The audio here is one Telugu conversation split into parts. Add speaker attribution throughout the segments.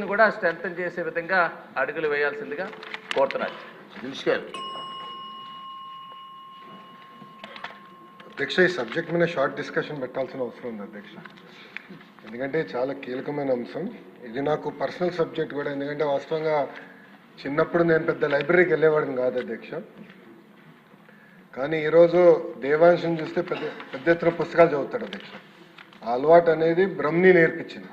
Speaker 1: ని కూడా స్ట్రెంగ్ చేసే విధంగా అడుగులు వేయాల్సిందిగా కోరుతున్నారు
Speaker 2: దినేష్ గారు
Speaker 3: అధ్యక్ష ఈ సబ్జెక్ట్ మీద షార్ట్ డిస్కషన్ పెట్టాల్సిన అవసరం ఉంది అధ్యక్ష. ఎందుకంటే చాలా కీలకమైన అంశం. ఇది నాకు పర్సనల్ సబ్జెక్ట్ కూడా ఎందుకంటే వాస్తవంగా చిన్నప్పుడు నేను పెద్ద లైబ్రరీకి వెళ్ళేవాడిని కాదు అధ్యక్ష. కానీ ఈరోజు దేవాంశం చూస్తే పెద్ద పెద్ద ఎత్తున పుస్తకాలు చదువుతాడు అధ్యక్ష. ఆ అలవాటు అనేది బ్రహ్మని నేర్పించింది.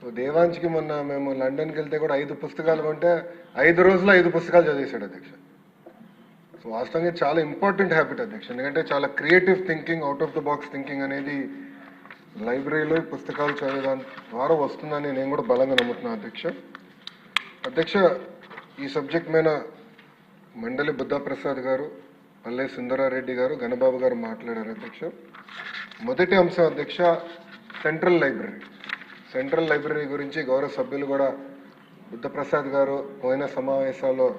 Speaker 3: సో దేవాంశ్కి మొన్న మేము లండన్కి వెళ్తే కూడా ఐదు పుస్తకాలు కొంటే ఐదు రోజులు ఐదు పుస్తకాలు చదివేశాడు అధ్యక్ష. సో వాస్తవంగా చాలా ఇంపార్టెంట్ హ్యాబిట్ అధ్యక్ష. ఎందుకంటే చాలా creative thinking out of the box thinking అనేది లైబ్రరీలో పుస్తకాలు చదివేదాని ద్వారా వస్తుందని నేను కూడా బలంగా నమ్ముతున్నాను అధ్యక్ష. అధ్యక్ష ఈ సబ్జెక్ట్ మీద మండలి బుద్ధప్రసాద్ గారు పల్లె సుందరారెడ్డి గారు గణబాబు గారు మాట్లాడారు అధ్యక్ష. మొదటి అంశం అధ్యక్ష సెంట్రల్ లైబ్రరీ సెంట్రల్ లైబ్రరీ గురించి గౌరవ సభ్యులు కూడా బుద్ధప్రసాద్ గారు పోయిన సమావేశాల్లో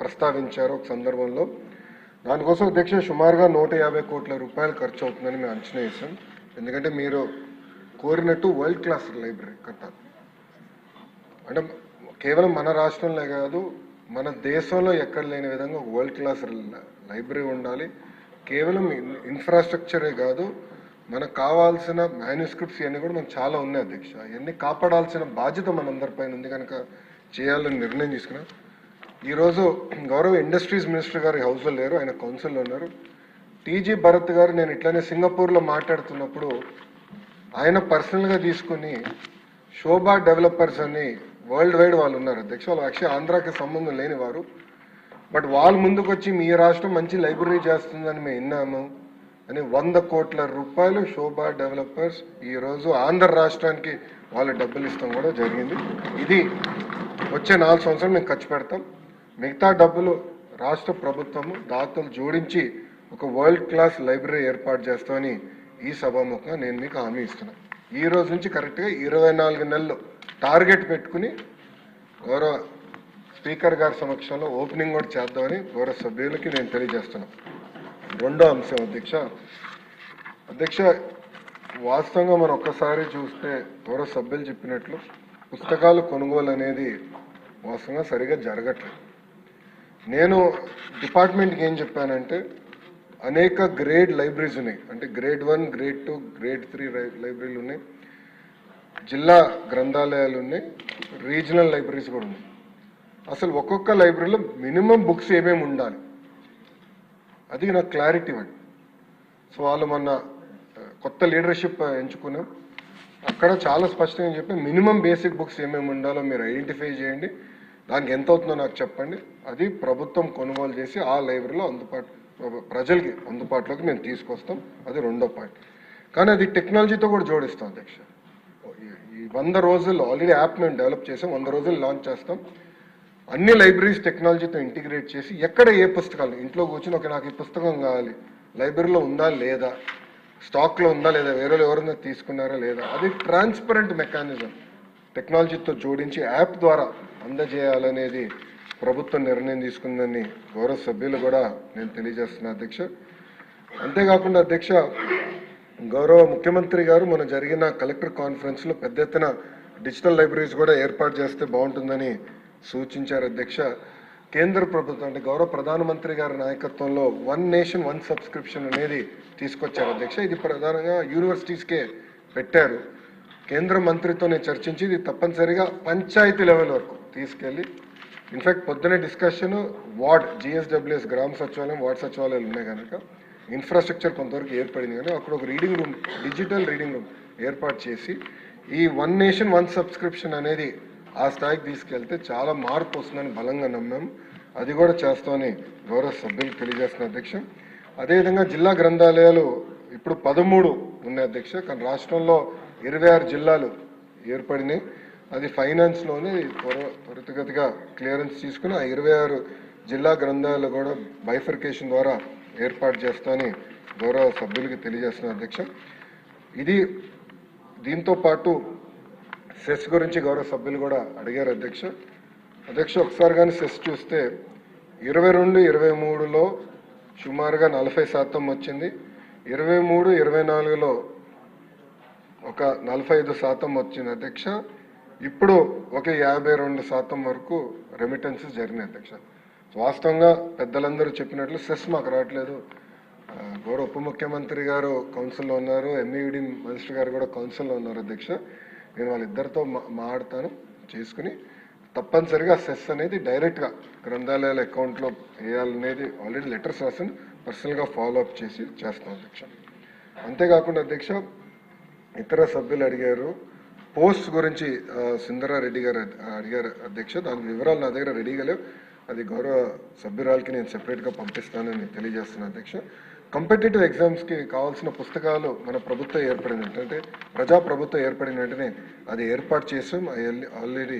Speaker 3: ప్రస్తావించారు ఒక సందర్భంలో. దానికోసం అధ్యక్ష సుమారుగా నూట యాభై కోట్ల రూపాయలు ఖర్చు అవుతుందని మేము అంచనా వేసాం ఎందుకంటే మీరు కోరినట్టు వరల్డ్ క్లాస్ లైబ్రరీ కట్టాలి. అంటే కేవలం మన రాష్ట్రంలో కాదు మన దేశంలో ఎక్కడ లేని విధంగా ఒక వరల్డ్ క్లాస్ లైబ్రరీ ఉండాలి. కేవలం ఇన్- ఇన్ఫ్రాస్ట్రక్చరే కాదు మనకు కావాల్సిన మ్యానుస్క్రిప్ట్స్ ఇవన్నీ కూడా మనకు చాలా ఉన్నాయి అధ్యక్ష. ఇవన్నీ కాపాడాల్సిన బాధ్యత మనందరిపైన ఉంది కనుక చేయాలని నిర్ణయం తీసుకున్నాం. ఈరోజు గౌరవ ఇండస్ట్రీస్ మినిస్టర్ గారు హౌస్లో లేరు ఆయన కౌన్సిల్లో ఉన్నారు. టీజీ భరత్ గారు నేను ఇట్లానే సింగపూర్లో మాట్లాడుతున్నప్పుడు ఆయన పర్సనల్గా తీసుకుని శోభా డెవలపర్స్ అని వరల్డ్ వైడ్ వాళ్ళు ఉన్నారు అధ్యక్ష. వాళ్ళు యాక్చువల్ ఆంధ్రాకి సంబంధం లేని వారు. బట్ వాళ్ళు ముందుకు వచ్చి మీ రాష్ట్రం మంచి లైబ్రరీ చేస్తుందని మేము విన్నాము. అని వంద కోట్ల రూపాయలు శోభా డెవలపర్స్ ఈరోజు ఆంధ్ర రాష్ట్రానికి వాళ్ళు డబ్బులు ఇస్తాం కూడా జరిగింది. ఇది వచ్చే నాలుగు సంవత్సరాలు మేము ఖర్చు పెడతాం. మిగతా డబ్బులు రాష్ట్ర ప్రభుత్వము దాతలు జోడించి ఒక వరల్డ్ క్లాస్ లైబ్రరీ ఏర్పాటు చేస్తామని ఈ సభాముఖంగా నేను మీకు హామీ ఇస్తున్నాను ఈ రోజు నుంచి కరెక్ట్గా ఇరవై నాలుగు నెలలు టార్గెట్ పెట్టుకుని గౌరవ స్పీకర్ గారి సమక్షంలో ఓపెనింగ్ కూడా చేద్దామని గౌరవ సభ్యులకి నేను తెలియజేస్తున్నాను రెండో అంశం అధ్యక్ష. అధ్యక్ష వాస్తవంగా మనం ఒక్కసారి చూస్తే గౌరవ సభ్యులు చెప్పినట్లు పుస్తకాలు కొనుగోలు అనేది వాస్తవంగా సరిగా జరగట్లేదు. నేను డిపార్ట్మెంట్కి ఏం చెప్పానంటే అనేక గ్రేడ్ లైబ్రరీస్ ఉన్నాయి. అంటే grade one grade two grade three లైబ్రరీలు ఉన్నాయి. జిల్లా గ్రంథాలయాలు ఉన్నాయి. రీజనల్ లైబ్రరీస్ కూడా ఉన్నాయి. అసలు ఒక్కొక్క లైబ్రరీలో మినిమం బుక్స్ ఏమేమి ఉండాలి? అది నాకు క్లారిటీ ఇవ్వండి. సో వాళ్ళు మొన్న కొత్త లీడర్షిప్ ఎంచుకున్నాం. అక్కడ చాలా స్పష్టంగా చెప్పి మినిమం బేసిక్ బుక్స్ ఏమేమి ఉండాలో మీరు ఐడెంటిఫై చేయండి. దానికి ఎంత అవుతుందో నాకు చెప్పండి. అది ప్రభుత్వం కొనుగోలు చేసి ఆ లైబ్రరీలో అందుబాటు ప్రజలకి అందుబాటులోకి మేము తీసుకొస్తాం. అది రెండో పాయింట్. కానీ అది టెక్నాలజీతో కూడా జోడిస్తాం అధ్యక్ష. ఈ- ఈ వంద రోజుల్లో ఆల్రెడీ యాప్ మేము డెవలప్ చేసాం వంద రోజులు లాంచ్ చేస్తాం. అన్ని లైబ్రరీస్ టెక్నాలజీతో ఇంటిగ్రేట్ చేసి ఎక్కడ ఏ పుస్తకాలు ఇంట్లో కూర్చొని ఒక నాకు ఈ పుస్తకం కావాలి లైబ్రరీలో ఉందా లేదా స్టాక్లో ఉందా లేదా వేరే వాళ్ళు ఎవరైనా తీసుకున్నారా లేదా అది ట్రాన్స్పరెంట్ మెకానిజం. టెక్నాలజీతో జోడించి యాప్ ద్వారా అందజేయాలనేది ప్రభుత్వం నిర్ణయం తీసుకుందని గౌరవ సభ్యులు కూడా నేను తెలియజేస్తున్నా అధ్యక్ష. అంతేకాకుండా అధ్యక్ష గౌరవ ముఖ్యమంత్రి గారు మొన్న జరిగిన కలెక్టర్ కాన్ఫరెన్స్లో పెద్ద ఎత్తున డిజిటల్ లైబ్రరీస్ కూడా ఏర్పాటు చేస్తే బాగుంటుందని సూచించారు అధ్యక్ష. కేంద్ర ప్రభుత్వం అంటే గౌరవ ప్రధానమంత్రి గారి నాయకత్వంలో వన్ నేషన్ వన్ సబ్స్క్రిప్షన్ అనేది తీసుకొచ్చారు అధ్యక్ష. ఇది ప్రధానంగా యూనివర్సిటీస్కే పెట్టారు. కేంద్ర మంత్రితో నేను చర్చించి ఇది తప్పనిసరిగా పంచాయతీ లెవెల్ వరకు తీసుకెళ్ళి ఇన్ఫ్యాక్ట్ పొద్దునే డిస్కషన్ వార్డ్ జిఎస్డబ్ల్యూఎస్ గ్రామ సచివాలయం వార్డ్ సచివాలయాలు ఉన్నాయి కనుక ఇన్ఫ్రాస్ట్రక్చర్ కొంతవరకు ఏర్పడింది కానీ అక్కడ ఒక reading room digital reading room ఏర్పాటు చేసి ఈ వన్ నేషన్ వన్ సబ్స్క్రిప్షన్ అనేది ఆ స్థాయికి తీసుకెళ్తే చాలా మార్పు వస్తుందని బలంగా నమ్మాం. అది కూడా చేస్తామని గౌరవ సభ్యులకు తెలియజేస్తున్న అధ్యక్ష. అదేవిధంగా జిల్లా గ్రంథాలయాలు ఇప్పుడు పదమూడు ఉన్నాయి అధ్యక్ష కానీ రాష్ట్రంలో ఇరవై ఆరు జిల్లాలు ఏర్పడినాయి. అది ఫైనాన్స్లోనే త్వర త్వరితగతిగా క్లియరెన్స్ తీసుకుని ఆ ఇరవై ఆరు జిల్లా గ్రంథాలు కూడా బైఫర్కేషన్ ద్వారా ఏర్పాటు చేస్తామని గౌరవ సభ్యులకి తెలియజేస్తున్న అధ్యక్ష. ఇది దీంతో పాటు సెస్ గురించి గౌరవ సభ్యులు కూడా అడిగారు అధ్యక్ష. అధ్యక్ష ఒకసారి కానీ సెస్ చూస్తే ఇరవై రెండు ఇరవై మూడులో సుమారుగా నలభై శాతం వచ్చింది. ఇరవై మూడు ఇరవై నాలుగులో ఒక నలభై ఐదు శాతం వచ్చింది అధ్యక్ష. ఇప్పుడు ఒక యాభై రెండు శాతం వరకు రెమిటెన్సెస్ జరిగినాయి అధ్యక్ష. వాస్తవంగా పెద్దలందరూ చెప్పినట్లు సెస్ మాకు రావట్లేదు. గౌరవ ఉప ముఖ్యమంత్రి గారు కౌన్సిల్లో ఉన్నారు. ఎంఈడి మినిస్టర్ గారు కూడా కౌన్సిల్లో ఉన్నారు అధ్యక్ష. నేను వాళ్ళిద్దరితో మా- మాట్లాడతాను చేసుకుని తప్పనిసరిగా సెస్ అనేది డైరెక్ట్గా గ్రంథాలయాల అకౌంట్లో వేయాలనేది ఆల్రెడీ లెటర్స్ రాసాను పర్సనల్గా ఫాలో అప్ చేసి చేస్తాం అధ్యక్ష. అంతేకాకుండా అధ్యక్ష ఇతర సభ్యులు అడిగారు పోస్ట్ గురించి సుందరారెడ్డి గారు అడిగారు అధ్యక్ష దాని వివరాలు నా దగ్గర రెడీగా లేవు అది గౌరవ సభ్యురాలకి నేను సెపరేట్గా పంపిస్తానని తెలియజేస్తున్నాను అధ్యక్ష. కంపిటేటివ్ ఎగ్జామ్స్కి కావాల్సిన పుస్తకాలు మన ప్రభుత్వం ఏర్పడిన అంటే ప్రజా ప్రభుత్వం ఏర్పడిన వెంటనే అది ఏర్పాటు చేసాం. ఆల్రెడీ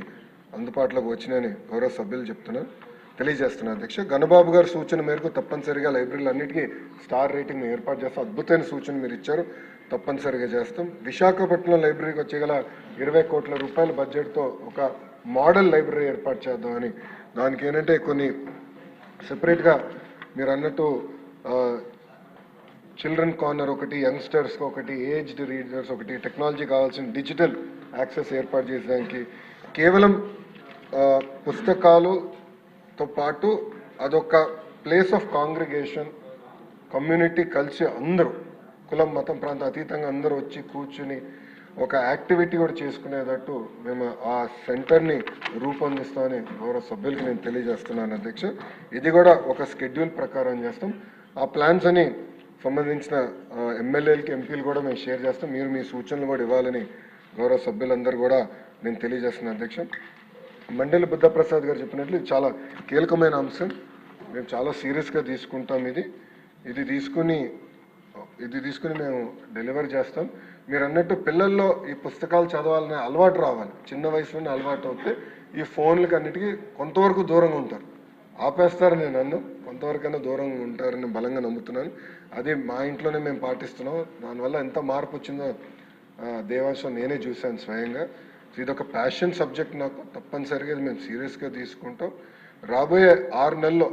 Speaker 3: అందుబాటులోకి వచ్చినాయని గౌరవ సభ్యులు చెప్తున్నారు. తెలియజేస్తున్నారు అధ్యక్ష. గణబాబు గారి సూచన మేరకు తప్పనిసరిగా లైబ్రరీలు అన్నిటికీ స్టార్ రేటింగ్ ఏర్పాటు చేస్తాం. అద్భుతమైన సూచన మీరు ఇచ్చారు. తప్పనిసరిగా చేస్తాం. విశాఖపట్నం లైబ్రరీకి వచ్చేగల ఇరవై కోట్ల రూపాయల బడ్జెట్తో ఒక మోడల్ లైబ్రరీ ఏర్పాటు చేద్దామని దానికి ఏంటంటే కొన్ని సెపరేట్గా మీరు అన్నట్టు చిల్డ్రన్ కార్నర్ ఒకటి యంగ్స్టర్స్ ఒకటి ఏజ్డ్ రీడర్స్ ఒకటి టెక్నాలజీ కావాల్సిన డిజిటల్ యాక్సెస్ ఏర్పాటు చేసేదానికి కేవలం పుస్తకాలుతో పాటు అదొక ప్లేస్ ఆఫ్ కాంగ్రిగేషన్ కమ్యూనిటీ కలిసి అందరూ కులం మతం ప్రాంతం అతీతంగా అందరూ వచ్చి కూర్చుని ఒక యాక్టివిటీ కూడా చేసుకునేటట్టు మేము ఆ సెంటర్ని రూపొందిస్తామని గౌరవ సభ్యులకి నేను తెలియజేస్తున్నాను అధ్యక్ష. ఇది కూడా ఒక స్కెడ్యూల్ ప్రకారం చేస్తాం. ఆ ప్లాన్స్ అని సంబంధించిన ఎమ్మెల్యేలకి ఎంపీలు కూడా మేము షేర్ చేస్తాం. మీరు మీ సూచనలు కూడా ఇవ్వాలని గౌరవ సభ్యులందరూ కూడా నేను తెలియజేస్తున్నాను అధ్యక్షం. మండలి బుద్ధప్రసాద్ గారు చెప్పినట్లు ఇది చాలా కీలకమైన అంశం. మేము చాలా సీరియస్గా తీసుకుంటాం ఇది. ఇది తీసుకుని ఇది తీసుకుని మేము డెలివర్ చేస్తాం. మీరు అన్నట్టు పిల్లల్లో ఈ పుస్తకాలు చదవాలనే అలవాటు రావాలి. చిన్న వయసులోనే అలవాటు అవుతే ఈ ఫోన్లకి అన్నిటికీ కొంతవరకు దూరంగా ఉంటారు. ఆపేస్తారు నేను నన్ను? కొంతవరకైనా దూరంగా ఉంటారని బలంగా నమ్ముతున్నాను. అది మా ఇంట్లోనే మేము పాటిస్తున్నాం. దానివల్ల ఎంత మార్పు వచ్చిందో దేవాంశం నేనే చూశాను స్వయంగా. ఇది ఒక ప్యాషన్ సబ్జెక్ట్ నాకు. తప్పనిసరిగా మేము సీరియస్గా తీసుకుంటాం. రాబోయే ఆరు నెలల్లో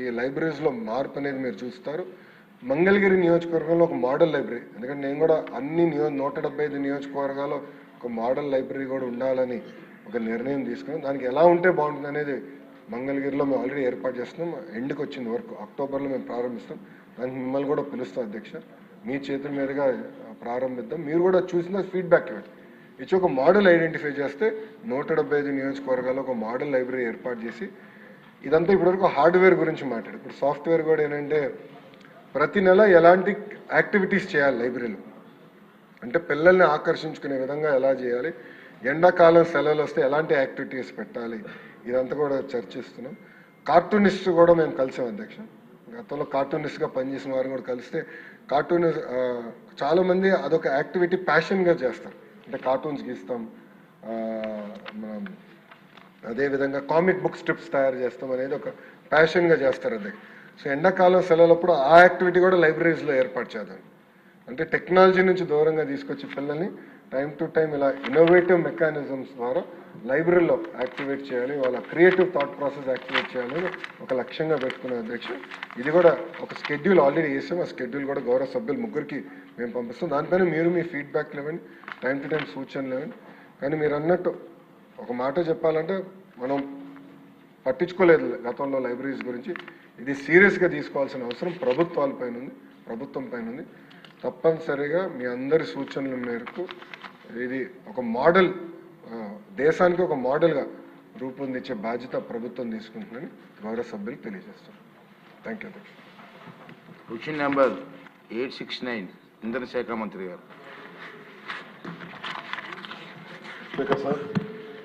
Speaker 3: ఈ లైబ్రరీస్లో మార్పు అనేది మీరు చూస్తారు. మంగళగిరి నియోజకవర్గంలో ఒక మోడల్ లైబ్రరీ ఎందుకంటే నేను కూడా అన్ని నియో నూట డెబ్బై ఐదు నియోజకవర్గాల్లో ఒక మోడల్ లైబ్రరీ కూడా ఉండాలని ఒక నిర్ణయం తీసుకున్నాం దానికి ఎలా ఉంటే బాగుంటుంది అనేది మంగళగిరిలో మేము ఆల్రెడీ ఏర్పాటు చేస్తున్నాం. ఎండ్కి వచ్చింది వర్క్ అక్టోబర్లో మేము ప్రారంభిస్తాం. దానికి మిమ్మల్ని కూడా పిలుస్తాం అధ్యక్ష. మీ చేతుల మీదుగా ప్రారంభిద్దాం. మీరు కూడా చూసిన ఫీడ్బ్యాక్ ఇవ్వండి. ఇచ్చి ఒక మోడల్ ఐడెంటిఫై చేస్తే నూట డెబ్బై ఐదు నియోజకవర్గాల్లో ఒక మోడల్ లైబ్రరీ ఏర్పాటు చేసి ఇదంతా ఇప్పటివరకు హార్డ్వేర్ గురించి మాట్లాడు ఇప్పుడు సాఫ్ట్వేర్ కూడా ఏంటంటే ప్రతి నెల ఎలాంటి యాక్టివిటీస్ చేయాలి లైబ్రరీలో అంటే పిల్లల్ని ఆకర్షించుకునే విధంగా ఎలా చేయాలి? ఎండాకాలం సెలవులు వస్తే ఎలాంటి యాక్టివిటీస్ పెట్టాలి? ఇదంతా కూడా చర్చిస్తున్నాం. కార్టూనిస్ట్ కూడా మేము కలిసాం అధ్యక్ష. గతంలో కార్టూనిస్ట్గా పనిచేసిన వారిని కూడా కలిస్తే కార్టూన్ చాలామంది అదొక యాక్టివిటీ ప్యాషన్గా చేస్తారు. అంటే కార్టూన్స్ గీస్తాం మనం అదేవిధంగా కామిక్ బుక్ స్ట్రిప్స్ తయారు చేస్తాం అనేది ఒక ప్యాషన్గా చేస్తారు అది సో ఎండాకాలం సెలవులప్పుడు ఆ యాక్టివిటీ కూడా లైబ్రరీస్లో ఏర్పాటు చేద్దాం. అంటే టెక్నాలజీ నుంచి దూరంగా తీసుకొచ్చి పిల్లల్ని టైం టు టైం ఇలా ఇన్నోవేటివ్ మెకానిజమ్స్ ద్వారా లైబ్రరీలో యాక్టివేట్ చేయాలి వాళ్ళ క్రియేటివ్ థాట్ ప్రాసెస్ యాక్టివేట్ చేయాలని ఒక లక్ష్యంగా పెట్టుకునే అధ్యక్ష ఇది కూడా ఒక స్కెడ్యూల్ ఆల్రెడీ వేసాం ఆ స్కెడ్యూల్ కూడా గౌరవ సభ్యులు ముగ్గురికి మేము పంపిస్తాం. దానిపైన మీరు మీ ఫీడ్బ్యాక్ ఇవ్వండి టైం టు టైం సూచనలు ఇవ్వండి కానీ మీరు అన్నట్టు ఒక మాట చెప్పాలంటే మనం పట్టించుకోలేదు గతంలో లైబ్రరీస్ గురించి. ఇది సీరియస్గా తీసుకోవాల్సిన అవసరం. ప్రభుత్వాల పైన ఉంది. ప్రభుత్వం పైన ఉంది. తప్పనిసరిగా మీ అందరి సూచనల మేరకు ఇది ఒక మోడల్ దేశానికి ఒక మోడల్గా రూపొందించే బాధ్యత ప్రభుత్వం తీసుకుంటుందని గౌరవ సభ్యులు తెలియజేస్తాం thank you
Speaker 2: question number eight six nine ఇంధన శాఖ మంత్రి గారు.
Speaker 4: Speaker sir